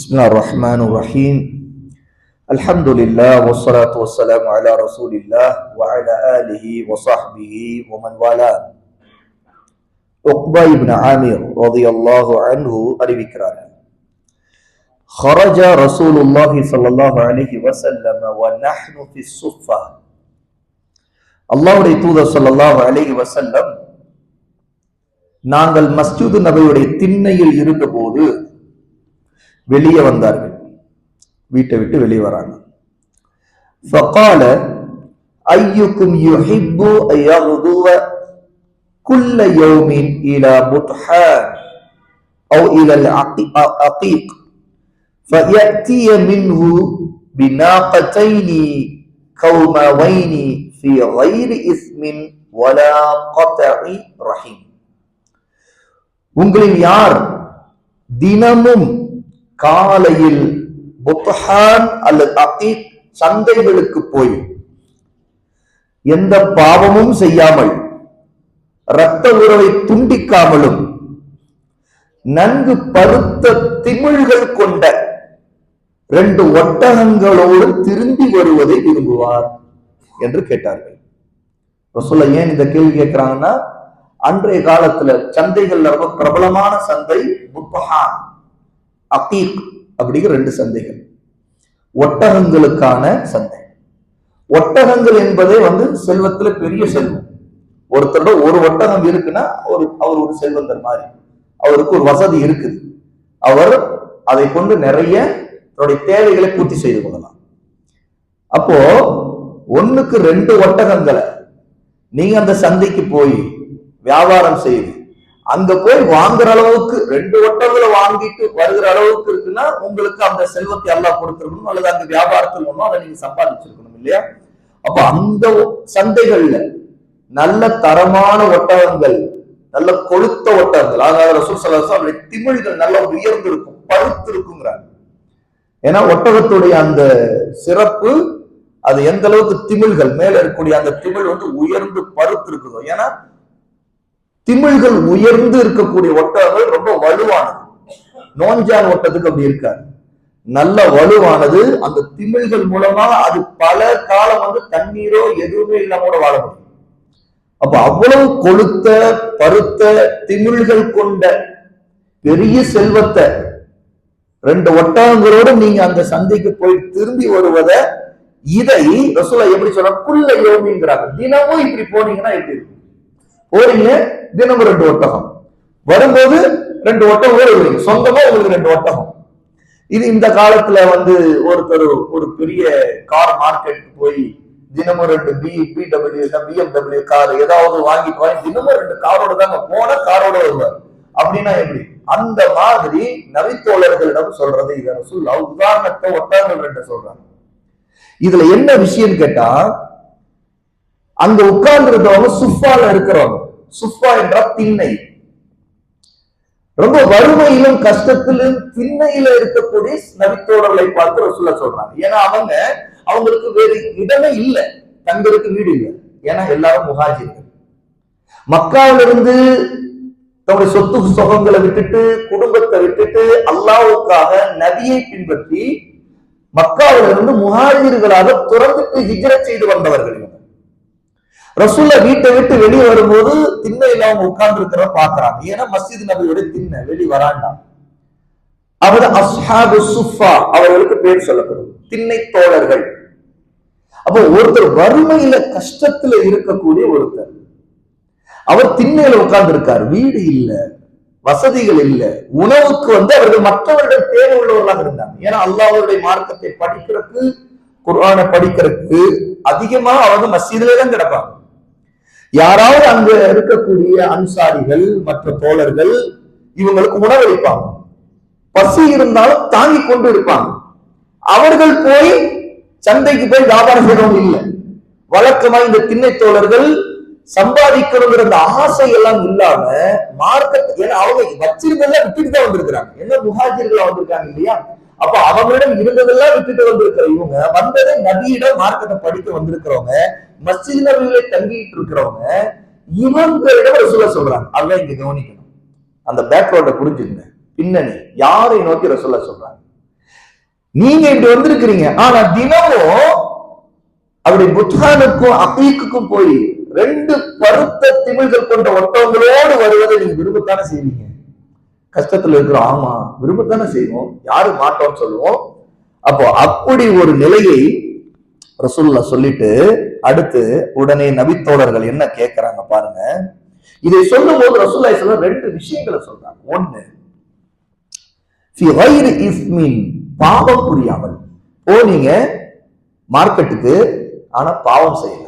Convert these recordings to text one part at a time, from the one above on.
بسم الله الرحمن الرحيم الحمد لله والصلاة والسلام على رسول الله وعلى آله وصحبه ومن والاه உக்பா இப்னு ஆமீர் ரலியல்லாஹு அன்ஹு அறிவிக்கிறார்கள் خرج رسول الله صلى الله عليه وسلم ونحن في الصفة அல்லாஹ்வுடைய தூதர் ஸல்லல்லாஹு அலைஹி வஸல்லம் நாங்கள் மஸ்ஜிது நபியுடைய திண்ணையில் இருந்தபோது வெளியே வந்தார்கள் வீட்டை விட்டு வெளியே வராங்க فقال أيكم يحب أن يغدو كل يوم إلى بطحان أو إلى العقيق فيأتي منه بناقتين كوماوين في غير إثم ولا قطع رحم உங்களில் யார் தினமும் காலையில் புத்ஹான் அல்லது அகீத் சந்தைகளுக்கு போய் எந்த பாவமும் செய்யாமல் இரத்த உறவை துண்டிக்காமலும் நன்கு பருத்த திமிழ்கள் கொண்ட ரெண்டு ஒட்டகங்களோடு திரும்பி வருவதை விரும்புவார் என்று கேட்டார்கள். ரசூல்லா ஏன் இந்த கேள்வி கேட்கிறாங்கன்னா அன்றைய காலத்துல சந்தைகள்ல ரொம்ப பிரபலமான சந்தை புத்ஹான். அகீக் அப்படிங்கிற ரெண்டு சந்தைகள். ஒட்டகங்களுக்கான சந்தை. ஒட்டகங்கள் என்பதே வந்து செல்வத்துல பெரிய செல்வம். ஒருத்தரோட ஒரு ஒட்டகம் இருக்குன்னா ஒரு அவர் ஒரு செல்வந்தர் மாதிரி. அவருக்கு ஒரு வசதி இருக்குது. அவர் அதை கொண்டு நிறைய தன்னுடைய தேவைகளை பூர்த்தி செய்து கொள்ளலாம். அப்போ ஒண்ணுக்கு ரெண்டு ஒட்டகங்களை நீங்க அந்த சந்தைக்கு போய் வியாபாரம் செய்து அங்க போய் வாங்குற அளவுக்கு ரெண்டு ஒட்டங்களை வாங்கிட்டு வருகிற அளவுக்கு இருக்குன்னா உங்களுக்கு அந்த செல்வத்தை எல்லாம் கொடுத்துருக்கணும். அல்லது அந்த வியாபாரத்தில் ஒன்றும் அதை நீங்க சம்பாதிச்சிருக்கணும் இல்லையா? அப்ப அந்த சந்தைகள்ல நல்ல தரமான ஒட்டகங்கள் நல்ல கொளுத்த ஒட்டகங்கள் அதாவது ரசூல் சலாசம் அவருடைய திமிழ்கள் நல்லா உயர்ந்து இருக்கும் பழுத்து இருக்குங்கிறாங்க ஏன்னா ஒட்டகத்துடைய அந்த சிறப்பு அது எந்த அளவுக்கு திமிழ்கள் மேல இருக்கக்கூடிய அந்த திமிழ் வந்து உயர்ந்து பருத்து இருக்குதோ ஏன்னா திமிழ்கள் உயர்ந்து இருக்கக்கூடிய ஒட்டகங்கள் ரொம்ப வலுவானது. நோஞ்சான் ஒட்டத்துக்கு அப்படி இருக்காது நல்ல வலுவானது. அந்த திமிழ்கள் மூலமா அது பல காலம் வந்து தண்ணீரோ எதுவுமே இல்லாம கூட வாழ முடியும். அப்ப அவ்வளவு கொளுத்த பருத்த திமிழ்கள் கொண்ட பெரிய செல்வத்தை ரெண்டு ஒட்டகங்களோடு நீங்க அந்த சந்தைக்கு போய் திரும்பி வருவத இதை ரசூலா எப்படி சொல்ற குள்ள யோமிங்கிறாங்க தினமும் இப்படி போனீங்கன்னா எப்படி இருக்கும்? போறீங்க தினமும் ரெண்டு ஒட்டகம். வரும்போது ரெண்டு ஒட்டகம் வருவீங்க சொந்தமா உங்களுக்கு ரெண்டு ஒட்டகம். இது இந்த காலத்துல வந்து ஒருத்தர் ஒரு பெரிய கார் மார்க்கெட் போய் தினமும் ரெண்டு பி பிடபிள்யூ பிஎம்டபிள்யூ கார் ஏதாவது வாங்கிட்டு வாங்கி தினமும் ரெண்டு காரோட தாங்க போன காரோட வருவார். அப்படின்னா எப்படி? அந்த மாதிரி நவித்தோழர்களிடம் சொல்றது இதை சொல்ல உதாரணத்தை ஒட்டகங்கள் ரெண்டு சொல்றாங்க இதுல என்ன விஷயம் கேட்டா அங்க உட்கார்ந்து இருக்கிறவங்க சுஃபால இருக்கிறவங்க. சுஃபா என்றால் திண்ணை. ரொம்ப வறுமையிலும் கஷ்டத்திலும் திண்ணையில இருக்கக்கூடிய நபித்தோழர்களை பார்த்து ரசூல்லா சொல்றாங்க. ஏன்னா அவங்க அவங்களுக்கு வேறு இடமே இல்லை. தங்களுக்கு வீடு இல்லை. ஏன்னா எல்லாரும் முகாஜிர்கள் மக்காவிலிருந்து தன்னுடைய சொத்து சுகங்களை விட்டுட்டு குடும்பத்தை விட்டுட்டு அல்லாவுக்காக நதியை பின்பற்றி மக்காவிலிருந்து முகாஜிர்களாக துறந்துட்டு ஹிஜர செய்து வந்தவர்கள் இவங்க. ரசூல்ல வீட்டை விட்டு வெளியே வரும்போது திண்ணையில அவங்க உட்கார்ந்து இருக்கிற பாக்குறாங்க ஏன்னா மஸ்ஜித் நபியோட திண்ணை வெளி வராண்டாம் அவர் அஸ்ஹாபு சுஃபா அவர்களுக்கு பேர் சொல்லப்படும். திண்ணை தோழர்கள். அப்போ ஒருத்தர் வறுமையில கஷ்டத்துல இருக்கக்கூடிய ஒருத்தர். அவர் திண்ணையில உட்கார்ந்து இருக்கார் வீடு இல்ல வசதிகள் இல்ல உணவுக்கு வந்து அவர்கள் மற்றவர்கள் தேவை உள்ளவர்களாக இருந்தாங்க. ஏன்னா அல்லாஹருடைய மார்க்கத்தை படிக்கிறதுக்கு குர்ஆனை படிக்கிறதுக்கு அதிகமா அவங்க மசீதுல தான் கிடப்பாங்க. யாராவது அங்க இருக்கக்கூடிய அன்சாரிகள் மற்ற தோழர்கள் இவங்களுக்கு உணவளிப்பாங்க பசி இருந்தாலும் தாங்கி கொண்டு இருப்பாங்க. அவர்கள் போய் சந்தைக்கு போய் வியாபாரம் செய்யறவங்க இல்லை. வழக்கமா இந்த திண்ணை தோழர்கள் சம்பாதிக்கணுங்கிற அந்த ஆசை எல்லாம் இல்லாம மார்க்கெட் ஏன்னா அவங்க வச்சிருந்ததெல்லாம் விட்டுட்டு தான் வந்திருக்கிறாங்க. என்ன முகாஜிர்களா வந்திருக்காங்க இல்லையா? அப்ப அவங்களிடம் இருந்ததெல்லாம் விட்டுட்டு வந்திருக்கிற இவங்க வந்ததை நபியிடம் மார்க்கத்தை படிக்க வந்திருக்கிறவங்க மஸ்ஜித் தங்கிட்டு இருக்கிறவங்க இவங்களிடம் ரசூலா சொல்றாங்க. அதான் இங்க கவனிக்கணும். அந்த பேக்ரவுண்ட புரிஞ்சுங்க பின்னணி யாரை நோக்கி ரசூலா சொல்றாங்க? நீங்க இப்படி வந்திருக்கிறீங்க. ஆனா தினமும் அப்படி புத்தானுக்கும் அபீக்குக்கும் போய் ரெண்டு பருத்த திமிழ்கள் கொண்ட ஒட்டவங்களோடு வருவதை நீங்க விரும்பத்தானே செய்வீங்க? கஷ்டத்துல இருக்கிறோம். ஆமா விரும்பத்தானே செய்வோம். யாரும் மாட்டோம்னு சொல்லுவோம். அப்போ அப்படி ஒரு நிலையை ரசூல்லா சொல்லிட்டு அடுத்து உடனே நபித்தோழர்கள் என்ன கேட்கிறாங்க பாருங்க. இதை சொல்லும் போது ரசூல்லா சொல்ல ரெண்டு விஷயங்களை சொல்றாங்க. ஒண்ணு இஸ்மின் பாவம் புரியாமல். போனீங்க மார்க்கெட்டுக்கு ஆனா பாவம் செய்யல.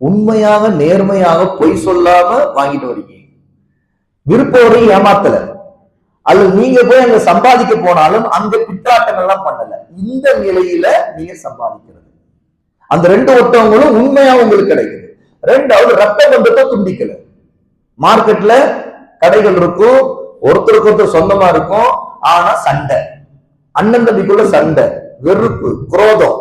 உண்மையாக நேர்மையாக பொய் சொல்லாம வாங்கிட்டு வரீங்க. விருப்பவரையும் ஏமாத்தல. அல்லது நீங்க போய் அங்க சம்பாதிக்க போனாலும் அங்க பிற்றாட்டங்கள் எல்லாம் பண்ணல. இந்த நிலையில நீங்க சம்பாதிக்கிறது. அந்த ரெண்டு ஒட்டவங்களும் உண்மையா உங்களுக்கு கிடைக்குது. ரெண்டாவது ரத்த பந்தத்தை துண்டிக்கல. மார்க்கெட்ல கடைகள் இருக்கும் ஒருத்தருக்கு ஒருத்தர் சொந்தமா இருக்கும் ஆனா சண்டை. அண்ணன் தம்பிக்குள்ள சண்டை வெறுப்பு குரோதம்.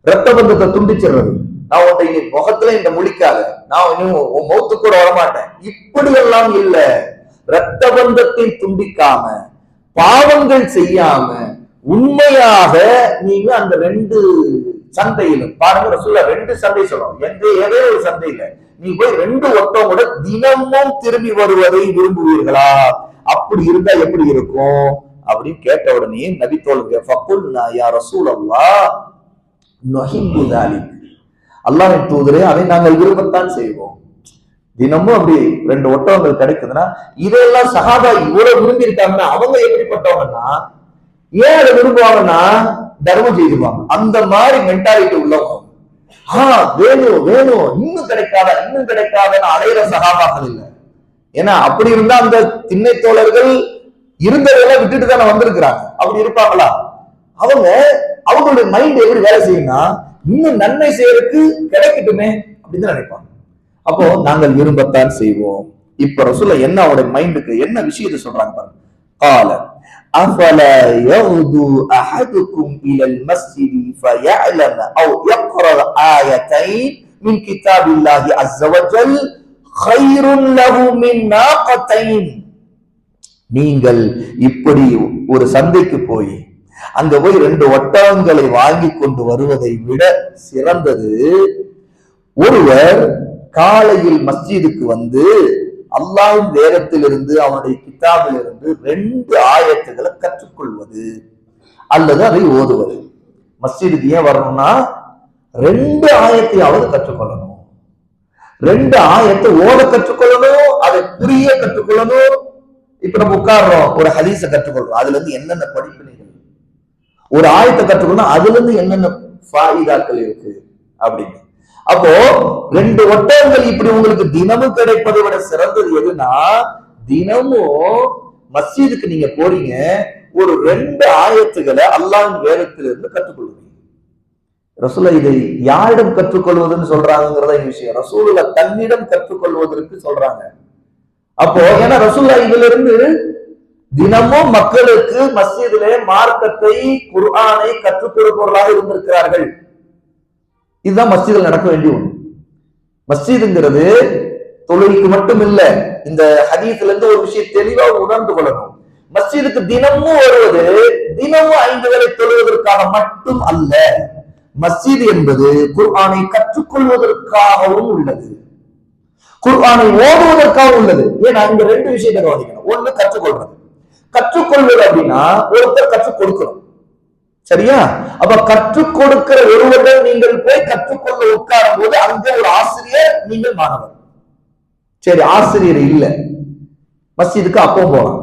ரத்த பந்தத்தை துண்டிச்சிடுறது. நான் உன்னை முகத்துல இந்த முழிக்காத. நான் இன்னும் உன் மௌத்து கூட வரமாட்டேன். இப்படி எல்லாம் இல்லை. ரத்த பந்தத்தை துண்டிக்காம பாவங்கள் செய்யாம உண்மையாக நீங்க அந்த ரெண்டு சந்தையிலும் பாருங்க ரசூல்லா ரெண்டு சந்தை சொல்லணும் எந்த ஏதோ ஒரு சந்தையில நீ போய் ரெண்டு ஒட்டம் தினமும் திரும்பி வருவதை விரும்புவீர்களா? அப்படி இருந்தா எப்படி இருக்கும்? அப்படின்னு கேட்ட உடனே நபி தோல்வி ஃபக்குல் யா ரசூல் அல்லா அல்லாஹின் தூதரே அதை நாங்கள் விரும்பத்தான் செய்வோம். தினமும் அப்படி ரெண்டு ஒட்டகங்கள் கிடைக்குதுன்னா இதெல்லாம் சகாபா இவ்வளவு விரும்பி இருக்காங்கன்னா அவங்க எப்படிப்பட்டவங்கன்னா ஏன் அதை விரும்புவாங்கன்னா தர்மம் செய்துவாங்க அந்த மாதிரி மென்டாலிட்டி உள்ளவங்க. ஆ வேணும் வேணும் இன்னும் கிடைக்காத இன்னும் கிடைக்காதன்னு அலையிற சகாபாக்கள் இல்லை. ஏன்னா அப்படி இருந்தா அந்த திண்ணை தோழர்கள் இருந்ததெல்லாம் விட்டுட்டு தானே வந்திருக்கிறாங்க. அப்படி இருப்பாங்களா? அவங்க அவங்களுடைய மைண்ட் எப்படி வேலை செய்யும்னா இன்னும் நன்மை செய்யறதுக்கு கிடைக்கட்டுமே அப்படின்னு நினைப்பாங்க. அப்போ நாங்கள் விரும்பத்தான் செய்வோம் இப்ப ரசூல என்ன அவருடைய மைண்டுக்கு என்ன விஷயத்தை சொல்றாங்க பாருங்க قال أفلا يغدو أحدكم إلى المسجد فيعلم أو يقرأ آيتين من كتاب الله عز وجل خير له من ناقتين நீங்கள் இப்படி ஒரு சந்தைக்கு போய் அங்க போய் ரெண்டு ஒட்டகங்களை வாங்கி கொண்டு வருவதை விட சிறந்தது ஒருவர் காலையில் மஸ்ஜிதுக்கு வந்து அல்லாஹ்வின் வேதத்திலிருந்து அவனுடைய கிதாபிலிருந்து ரெண்டு ஆயத்துகளை கற்றுக்கொள்வது அல்லது அதை ஓதுவது. மஸ்ஜிதுக்கு ஏன் வரணும்னா ரெண்டு ஆயத்தையாவது கற்றுக்கொள்ளணும். ரெண்டு ஆயத்தை ஓட கற்றுக்கொள்ளணும் அதை புரிய கற்றுக்கொள்ளணும். இப்ப நம்ம உட்கார்றோம் ஒரு ஹதீஸை கற்றுக்கொள்றோம். அதுல இருந்து என்னென்ன படிப்பினைகள்? ஒரு ஆயத்தை கற்றுக்கொள்ளணும் அதுல இருந்து என்னென்ன ஃபாயிதாக்கள் இருக்கு? அப்படின்னு. அப்போ ரெண்டு ஒட்டகங்கள் இப்படி உங்களுக்கு தினமும் கிடைப்பதை விட சிறந்தது எதுனா தினமும் மஸ்ஜிதுக்கு நீங்க போறீங்க ஒரு ரெண்டு ஆயத்துகளை அல்லாஹ்வின் வேதத்திலிருந்து கற்றுக்கொள்வீங்க ரசூல இதை யாரிடம் கற்றுக்கொள்வதுன்னு சொல்றாங்கிறத விஷயம். ரசூல தன்னிடம் கற்றுக்கொள்வதற்கு சொல்றாங்க. அப்போ ஏன்னா ரசூல்லா இதுல இருந்து தினமும் மக்களுக்கு மஸ்ஜிதிலே மார்க்கத்தை குர்ஆனை கற்றுக் கொடுப்பவர்களாக இருந்திருக்கிறார்கள். இதுதான் மஸ்ஜிதில் நடக்க வேண்டிய ஒன்று. மஸ்ஜிதுங்கிறது தொழுகைக்கு மட்டும் இல்ல இந்த ஹதீஸ்ல இருந்து ஒரு விஷயம் தெளிவா உணர்ந்து கொள்ளணும். மஸ்ஜிதுக்கு தினமும் வருவது தினமும் ஐந்து வேலை தொழுவதற்காக மட்டும் அல்ல மஸ்ஜித் என்பது குர்ஆனை கற்றுக்கொள்வதற்காகவும் உள்ளது. குர்ஆனை ஓடுவதற்காகவும் உள்ளது. ஏன்னா இங்க ரெண்டு விஷயத்தை கவனிக்கணும். ஒண்ணு கற்றுக்கொள்றது கற்றுக்கொள்வது அப்படின்னா ஒருத்தர் கற்றுக் கொடுக்கணும். சரியா? அப்ப கற்றுக் கொடுக்கிற ஒருவரிடம் நீங்கள் போய் கற்றுக்கொள்ள உட்காரும் போது அங்க ஒரு ஆசிரியர் நீங்கள் மாணவர். சரி ஆசிரியர் இல்ல. மஸ்ஜிதுக்கு அப்போ போகலாம்.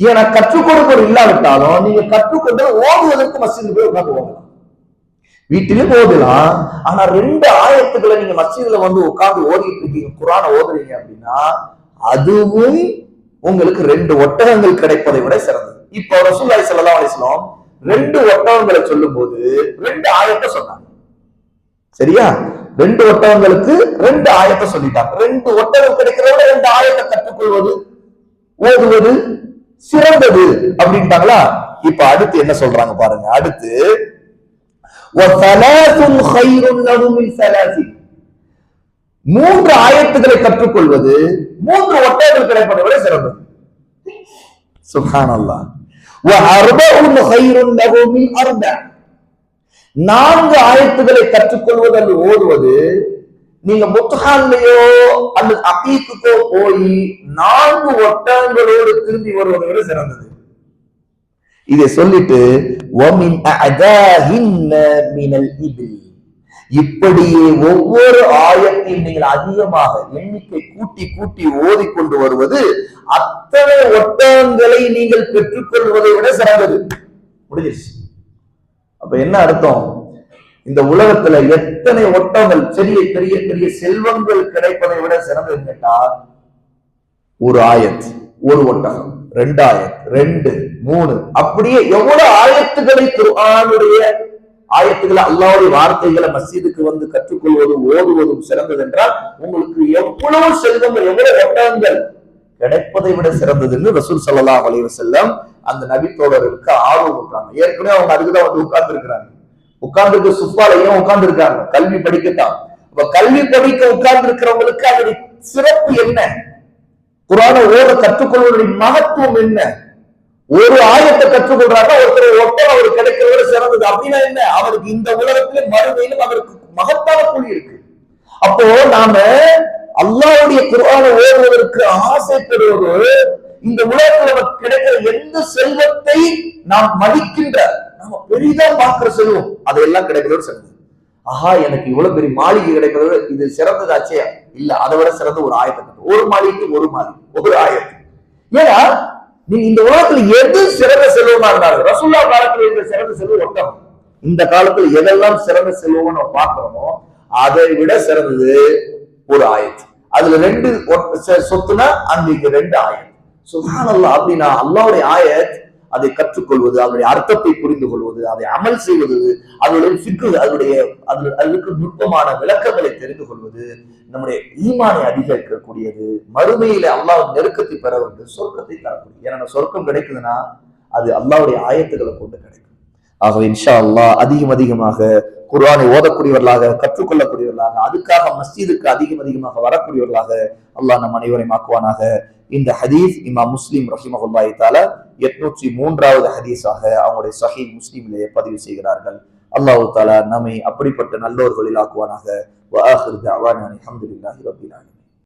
ஏன்னா கற்றுக் கொடுப்பவர் இல்லாவிட்டாலும் நீங்க கற்றுக்கொண்டு ஓதுவதற்கு மஸ்ஜிதுக்கு போய் உட்கார்ந்து போகலாம் வீட்டிலேயும் ஓதலாம். ஆனா ரெண்டு ஆயத்துக்களை நீங்க மஸ்ஜிதுல வந்து உட்கார்ந்து ஓதிட்டு இருக்கீங்க குரானை ஓதுறீங்க அப்படின்னா அதுவும் உங்களுக்கு ரெண்டு ஒட்டகங்கள் கிடைப்பதை விட சிறந்தது. இப்போ ரசூல்லாய் ஸல்லல்லாஹு அலைஹி ரெண்டு ஒட்டகங்களை சொல்லும் போது ரெண்டு ஆயத்தை சொன்னாங்க. சரியா? ரெண்டு ஒட்டகங்களுக்கு ரெண்டு ஆயத்தை சொல்லிட்டாங்க. ரெண்டு ஒட்டகம் கிடைக்கிறவங்க ரெண்டு ஆயத்தை கற்றுக்கொள்வது ஓதுவது சிறந்தது அப்படின்ட்டாங்களா? இப்ப அடுத்து என்ன சொல்றாங்க பாருங்க. அடுத்து மூன்று ஆயத்துக்களை கற்றுக்கொள்வது மூன்று ஒட்டகங்கள் கிடைப்பதை விட சிறந்தது. சுகானல்லாம் நான்கு ஆயத்துகளை கற்றுக்கொள்வது அல்லது ஓதுவது நீங்க முத்துஹான்லயோ அல்லது அகீக்குக்கோ போய் நான்கு ஒட்டங்களோடு திரும்பி வருவது விட சிறந்தது. இதை சொல்லிட்டு இப்படியே ஒவ்வொரு ஆயத்தையும் நீங்கள் அதிகமாக எண்ணிக்கை கூட்டி கூட்டி ஓதிக்கொண்டு வருவது அத்தனை ஒட்டகங்களை நீங்கள் பெற்றுக்கொள்வதை விட சிறந்தது. முடிஞ்சிருச்சு. அப்ப என்ன அர்த்தம்? இந்த உலகத்துல எத்தனை ஒட்டங்கள் பெரிய பெரிய பெரிய செல்வங்கள் கிடைப்பதை விட சிறந்தது கேட்டா ஒரு ஆயத் ஒரு ஒட்டகம் ரெண்டாயிரம் ரெண்டு மூணு அப்படியே எவ்வளவு ஆயத்துக்களை குர்ஆனுடைய ஆயத்துக்களை அல்லாவுடைய வார்த்தைகளை மசீதுக்கு வந்து கற்றுக்கொள்வதும் ஓதுவதும் சிறந்தது என்றால் உங்களுக்கு எவ்வளவு செல்வங்கள் எவ்வளவு ஒட்டகங்கள் கிடைப்பதை விட சிறந்ததுன்னு ரசூல் சல்லா அலைஹி செல்லம் அந்த நபித்தோழருக்கு ஆர்வம் விட்டாங்க ஏற்கனவே அவங்க அதுக்குதான் வந்து உட்கார்ந்து இருக்கிறாங்க உட்கார்ந்துட்டு சுப்பாலையும் உட்கார்ந்து இருக்காங்க கல்வி படிக்கத்தான். அப்ப கல்வி படிக்க உட்கார்ந்து இருக்கிறவங்களுக்கு அதனுடைய சிறப்பு என்ன? குரான ஓத கற்றுக்கொள்வதனுடைய மகத்துவம் என்ன? ஒரு ஆயத்தை கற்றுக்கொள்றாங்க ஒருத்தர் ஒட்டம் அவர் கிடைக்கிறவரை சிறந்தது. அப்படின்னா என்ன? அவருக்கு இந்த உலகத்திலே மறுமையிலும் அவருக்கு மகத்தான கூலி இருக்கு. அப்போ நாம அல்லாவுடைய குரான ஓடுவதற்கு ஆசைப்படுவது இந்த உலகத்துல நமக்கு கிடைக்கிற எந்த செல்வத்தை நாம் மதிக்கின்ற நாம பெரிதா பார்க்கிற செல்வம் அதையெல்லாம் கிடைக்கிறவர் சிறந்தது. ஆஹா எனக்கு இவ்வளவு பெரிய மாளிகை கிடைக்கிறது இது சிறந்ததாச்சே இல்ல அதை விட சிறந்த ஒரு ஆயத்தை ஒரு மாளிகைக்கு ஒரு மாளிகை ஒரு ஆயத்து. ஏன்னா நீங்க இந்த உலகத்துல எது சிறந்த செல்வமா இருந்தாலும் ரசுல்லா காலத்துல இருந்த சிறந்த செல்வம் ஒட்டகம் இந்த காலத்துல எதெல்லாம் சிறந்த செல்வம் நம்ம அதை விட சிறந்தது ஒரு ஆயத்து. அதுல ரெண்டு சொத்துனா அன்னைக்கு ரெண்டு ஆயத் சுகானல்லா அப்படின்னா அல்லாவுடைய ஆயத் அதை கற்றுக்கொள்வது அதனுடைய அர்த்தத்தை புரிந்து கொள்வது அதை அமல் செய்வது அதனுடைய சிக்கு அதனுடைய அது அதற்கு நுட்பமான விளக்கங்களை தெரிந்து கொள்வது நம்முடைய ஈமானை அதிகரிக்கக்கூடியது மறுமையில அல்லாஹ் நெருக்கத்தை பெற வேண்டும் சொர்க்கத்தை தரக்கூடிய. ஏன்னா சொர்க்கம் கிடைக்குதுன்னா அது அல்லாவுடைய ஆயத்துக்களை கொண்டு கிடைக்கும். ஆகவே இன்ஷா அல்லாஹ் அதிகம் அதிகமாக குர்ஆனை ஓதக்கூடியவர்களாக கற்றுக்கொள்ளக்கூடியவர்களாக அதுக்காக மஸ்ஜிதுக்கு அதிகம் அதிகமாக வரக்கூடியவர்களாக அல்லாஹ் நம் அனைவரையும் ஆக்குவானாக. இந்த ஹதீஸ் இமா முஸ்லிம் ரஹிமஹுல்லாஹி தால எட்நூற்றி மூன்றாவது ஹதீஸாக அவங்களுடைய சஹி முஸ்லீமிலே பதிவு செய்கிறார்கள். அல்லாஹு தாலா நம்மை அப்படிப்பட்ட நல்லோர்களில் ஆக்குவானாக. வஆஹிர் தஅவானா